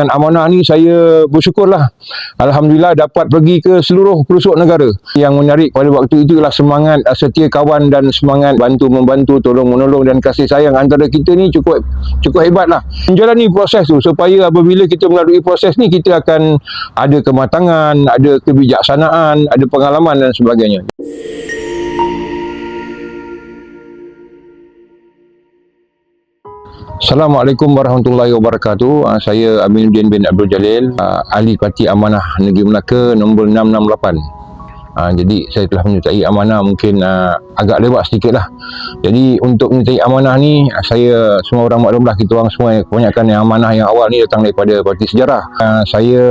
Dan amanah ni saya bersyukurlah. Alhamdulillah dapat pergi ke seluruh pelosok negara. Yang menarik pada waktu itu ialah semangat uh, setia kawan dan semangat bantu membantu, tolong menolong dan kasih sayang antara kita ni cukup cukup hebatlah. Menjalani proses tu supaya apabila kita melalui proses ni kita akan ada kematangan, ada kebijaksanaan, ada pengalaman dan sebagainya. Assalamualaikum warahmatullahi wabarakatuh. Uh, saya Aminuddin bin Abdul Jalil, uh, ahli Parti Amanah Negeri Melaka nombor 668. Uh, jadi saya telah menyertai amanah mungkin uh, agak lewat sedikit lah. Jadi untuk menyertai amanah ni uh, saya semua orang maklum lah kita orang semua kebanyakan yang amanah yang awal ni datang daripada parti sejarah. Uh, saya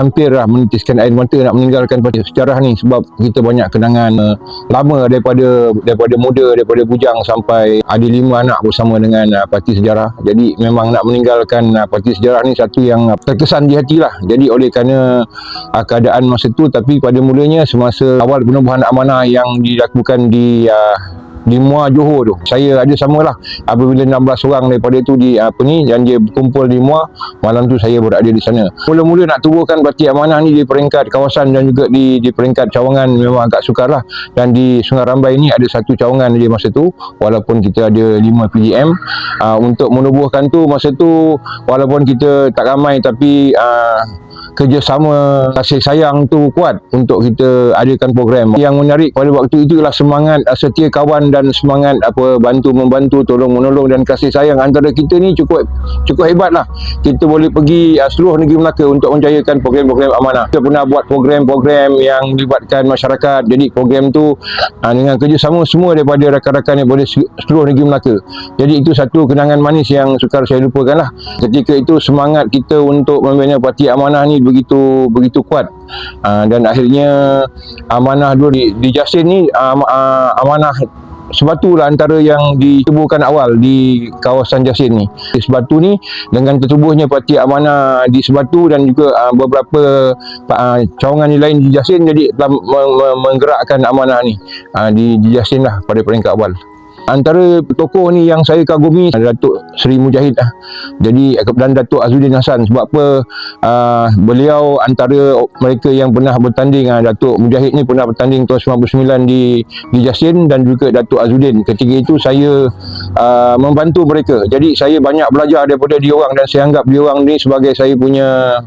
hampir lah menitiskan air mata nak meninggalkan parti sejarah ni sebab kita banyak kenangan uh, lama daripada daripada muda daripada bujang sampai ada lima anak bersama dengan uh, parti sejarah. Jadi memang nak meninggalkan uh, parti sejarah ni satu yang uh, terkesan di hati lah. Jadi oleh kerana uh, keadaan masa tu tapi pada mulanya semasa awal penubuhan amanah yang dilakukan di uh, di Muar Johor tu. Saya ada samalah apabila 16 orang daripada tu di apa ni dan dia berkumpul di Muar, malam tu saya berada di sana. Mula-mula nak tubuhkan parti amanah ni di peringkat kawasan dan juga di di peringkat cawangan memang agak sukar lah. Dan di Sungai Rambai ni ada satu cawangan dia masa tu walaupun kita ada 5 PGM uh, untuk menubuhkan tu masa tu walaupun kita tak ramai tapi uh, kerjasama kasih sayang tu kuat untuk kita adakan program. Yang menarik pada waktu itu ialah semangat uh, setia kawan dan semangat apa bantu membantu, tolong menolong dan kasih sayang antara kita ni cukup cukup hebat lah. Kita boleh pergi uh, seluruh negeri Melaka untuk menjayakan program-program amanah. Kita pernah buat program-program yang melibatkan masyarakat. Jadi program tu uh, dengan kerjasama semua daripada rakan-rakan yang boleh seluruh negeri Melaka. Jadi itu satu kenangan manis yang sukar saya lupakan lah. Ketika itu semangat kita untuk membina parti amanah ni begitu begitu kuat uh, dan akhirnya amanah dulu di, di Jasin ni uh, uh, amanah sebatu lah antara yang ditubuhkan awal di kawasan Jasin ni. Sebatu ni dengan tertubuhnya parti amanah di sebatu dan juga uh, beberapa uh, cawangan lain di Jasin jadi telah menggerakkan amanah ni uh, di, di Jasin lah pada peringkat awal antara tokoh ni yang saya kagumi Datuk Seri Mujahid lah. Jadi dan Datuk Azudin Hasan sebab apa uh, beliau antara mereka yang pernah bertanding uh, Datuk Mujahid ni pernah bertanding tahun 99 di di Jasin dan juga Datuk Azudin. Ketika itu saya uh, membantu mereka. Jadi saya banyak belajar daripada dia orang dan saya anggap dia orang ni sebagai saya punya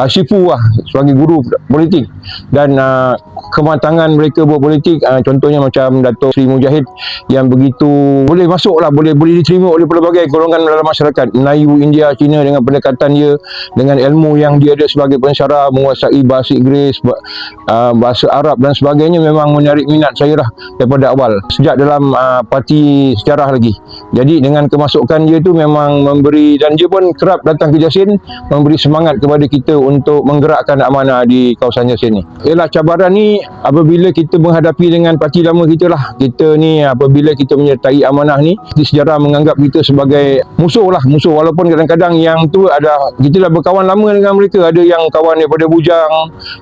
uh, sifu lah sebagai guru politik dan uh, kematangan mereka berpolitik uh, contohnya macam Datuk Seri Mujahid yang begitu itu boleh masuk lah boleh boleh diterima oleh pelbagai golongan dalam masyarakat. Melayu, India, Cina dengan pendekatan dia dengan ilmu yang dia ada sebagai pensyarah menguasai bahasa Inggeris uh, bahasa Arab dan sebagainya memang menarik minat saya lah daripada awal. Sejak dalam uh, parti sejarah lagi. Jadi dengan kemasukan dia tu memang memberi dan dia pun kerap datang ke Jasin memberi semangat kepada kita untuk menggerakkan amanah di kawasan Jasin ni. Ialah cabaran ni apabila kita menghadapi dengan parti lama kita lah kita ni apabila kita menyertai amanah ni sejarah menganggap kita sebagai musuh lah musuh. Walaupun kadang-kadang yang tu ada kita dah berkawan lama dengan mereka. Ada yang kawan daripada bujang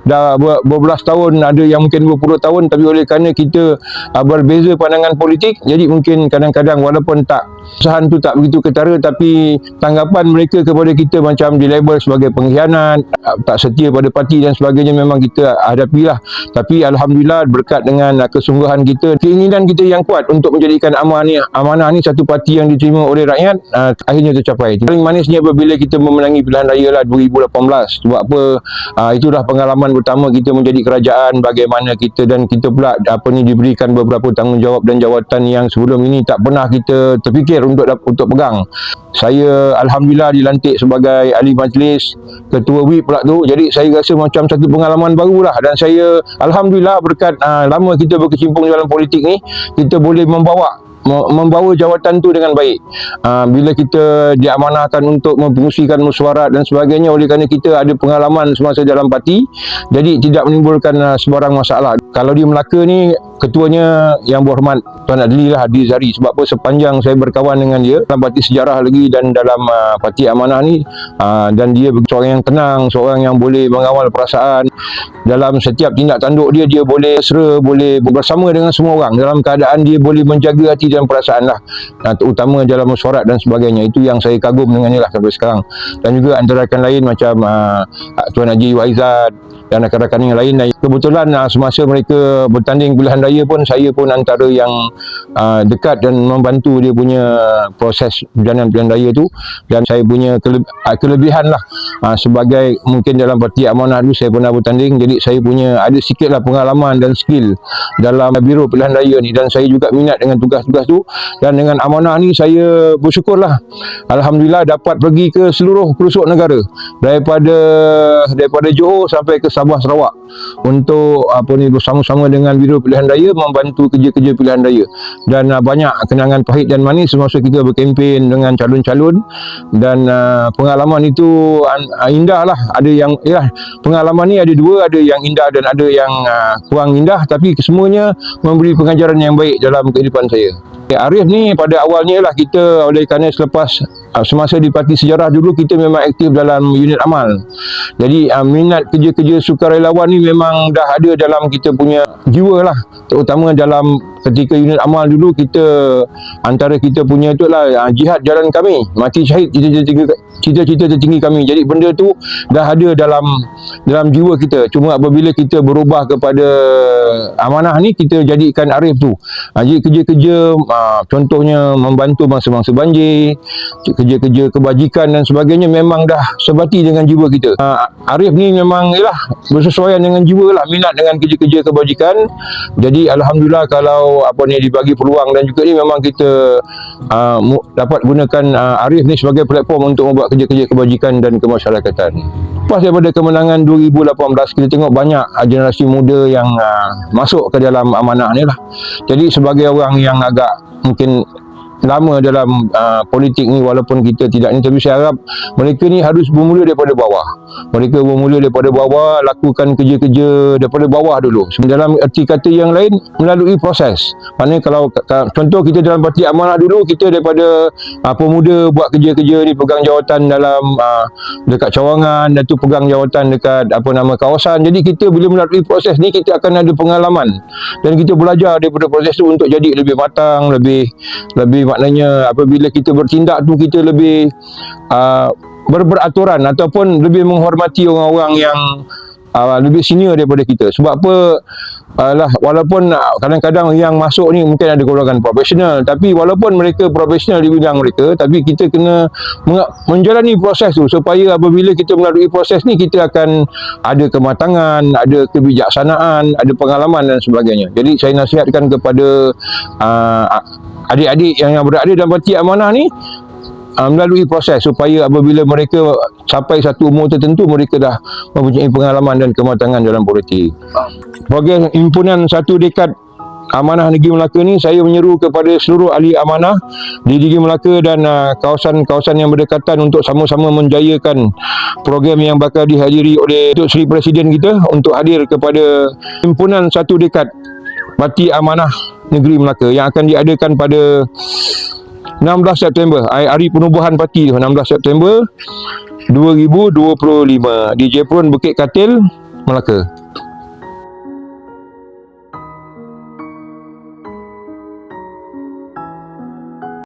dah ber, berbelas tahun ada yang mungkin 20 tahun. Tapi oleh kerana kita uh, berbeza pandangan politik jadi mungkin kadang-kadang walaupun tak usahan tu tak begitu ketara tapi tanggapan mereka kepada kita macam di label sebagai pengkhianat uh, tak setia pada parti dan sebagainya memang kita hadapilah tapi Alhamdulillah berkat dengan uh, kesungguhan kita keinginan kita yang kuat untuk menjadikan amanah ni amanah ni satu parti yang diterima oleh rakyat uh, akhirnya tercapai. Paling manisnya apabila kita memenangi pilihan raya lah 2018 sebab apa? Uh, itulah pengalaman pertama kita menjadi kerajaan bagaimana kita dan kita pula apa ni diberikan beberapa tanggungjawab dan jawatan yang sebelum ini tak pernah kita terfikir untuk untuk pegang. Saya Alhamdulillah dilantik sebagai ahli majlis ketua WIP pula tu. Jadi saya rasa macam satu pengalaman baru lah dan saya Alhamdulillah berkat uh, lama kita berkecimpung dalam politik ni kita boleh membawa membawa jawatan tu dengan baik. Uh, bila kita diamanahkan untuk mempengusikan mesyuarat dan sebagainya oleh kerana kita ada pengalaman semasa dalam parti, jadi tidak menimbulkan uh, sebarang masalah. Kalau di Melaka ni ketuanya yang berhormat Tuan Adli lah Adli Zari. Sebab apa? Sepanjang saya berkawan dengan dia dalam parti sejarah lagi dan dalam uh, parti amanah ni uh, dan dia seorang yang tenang seorang yang boleh mengawal perasaan. Dalam setiap tindak tanduk dia dia boleh sera boleh bersama dengan semua orang. Dalam keadaan dia boleh menjaga hati dan perasaan lah. Uh, terutama dalam mesyuarat dan sebagainya. Itu yang saya kagum dengan dia lah sampai sekarang. Dan juga antara rakan lain macam uh, Tuan Haji Waizat dan rakan-rakan yang lain. Dan kebetulan uh, semasa mereka bertanding pilihan raya pun saya pun antara yang uh, dekat dan membantu dia punya proses berjalanan pilihan raya tu. Dan saya punya kele- uh, kelebihan lah. Uh, sebagai mungkin dalam parti amanah dulu saya pernah bertanding jadi saya punya ada sikit lah pengalaman dan skill dalam biro pilihan raya ni. Dan saya juga minat dengan tugas-tugas tu. Dan dengan amanah ni saya bersyukurlah. Alhamdulillah dapat pergi ke seluruh pelosok negara. Daripada daripada Johor sampai ke Sabah Sarawak untuk apa ni bersama-sama dengan Biro Pilihan Raya membantu kerja-kerja pilihan raya. Dan uh, banyak kenangan pahit dan manis semasa kita berkempen dengan calon-calon. Dan uh, pengalaman itu uh, indah lah ada yang ya pengalaman ni ada dua. Ada yang indah dan ada yang uh, kurang indah. Tapi kesemuanya memberi pengajaran yang baik dalam kehidupan saya. Arif ni pada awalnya lah kita oleh kerana selepas uh, semasa di parti sejarah dulu kita memang aktif dalam unit amal. Jadi uh, minat kerja-kerja sukarelawan ni memang dah ada dalam kita punya jiwa lah. Terutama dalam ketika unit amal dulu kita antara kita punya tu lah uh, jihad jalan kami. Mati syahid cita-cita tertinggi kami. Jadi benda tu dah ada dalam dalam jiwa kita. Cuma apabila kita berubah kepada amanah ni kita jadikan Arif tu. Uh, jadi kerja-kerja uh, contohnya membantu mangsa-mangsa banjir, kerja-kerja kebajikan dan sebagainya memang dah sebati dengan jiwa kita. Arif ni memang ialah bersesuaian dengan jiwa lah minat dengan kerja-kerja kebajikan. Jadi alhamdulillah kalau apa ni dibagi peluang dan juga ni memang kita uh, dapat gunakan uh, Arif ni sebagai platform untuk membuat kerja-kerja kebajikan dan kemasyarakatan. Lepas daripada kemenangan 2018 kita tengok banyak uh, generasi muda yang uh, masuk ke dalam amanah ni lah. Jadi sebagai orang yang agak mungkin lama dalam uh, politik ni walaupun kita tidak ni tapi saya harap mereka ni harus bermula daripada bawah. Mereka bermula daripada bawah lakukan kerja-kerja daripada bawah dulu. Dalam erti kata yang lain melalui proses. Maknanya kalau contoh kita dalam parti amanah dulu kita daripada uh, pemuda buat kerja-kerja ni pegang jawatan dalam uh, dekat cawangan dan tu pegang jawatan dekat apa nama kawasan. Jadi kita bila melalui proses ni kita akan ada pengalaman. Dan kita belajar daripada proses tu untuk jadi lebih matang lebih lebih maknanya apabila kita bertindak tu kita lebih uh, ber- beraturan ataupun lebih menghormati orang-orang yang uh, lebih senior daripada kita. Sebab apa? Uh, lah walaupun uh, kadang-kadang yang masuk ni mungkin ada golongan profesional tapi walaupun mereka profesional di bidang mereka tapi kita kena menjalani proses tu supaya apabila kita melalui proses ni kita akan ada kematangan ada kebijaksanaan ada pengalaman dan sebagainya. Jadi saya nasihatkan kepada uh, adik-adik yang berada dalam parti amanah ni uh, melalui proses supaya apabila mereka sampai satu umur tertentu mereka dah mempunyai pengalaman dan kematangan dalam politik. Program himpunan satu dekad Amanah Negeri Melaka ni saya menyeru kepada seluruh ahli amanah di Negeri Melaka dan uh, kawasan-kawasan yang berdekatan untuk sama-sama menjayakan program yang bakal dihadiri oleh Datuk Seri Presiden kita untuk hadir kepada himpunan satu dekad Parti Amanah Negeri Melaka yang akan diadakan pada 16 September. Hari, penubuhan parti tu 16 September 2025 di Jepun Bukit Katil Melaka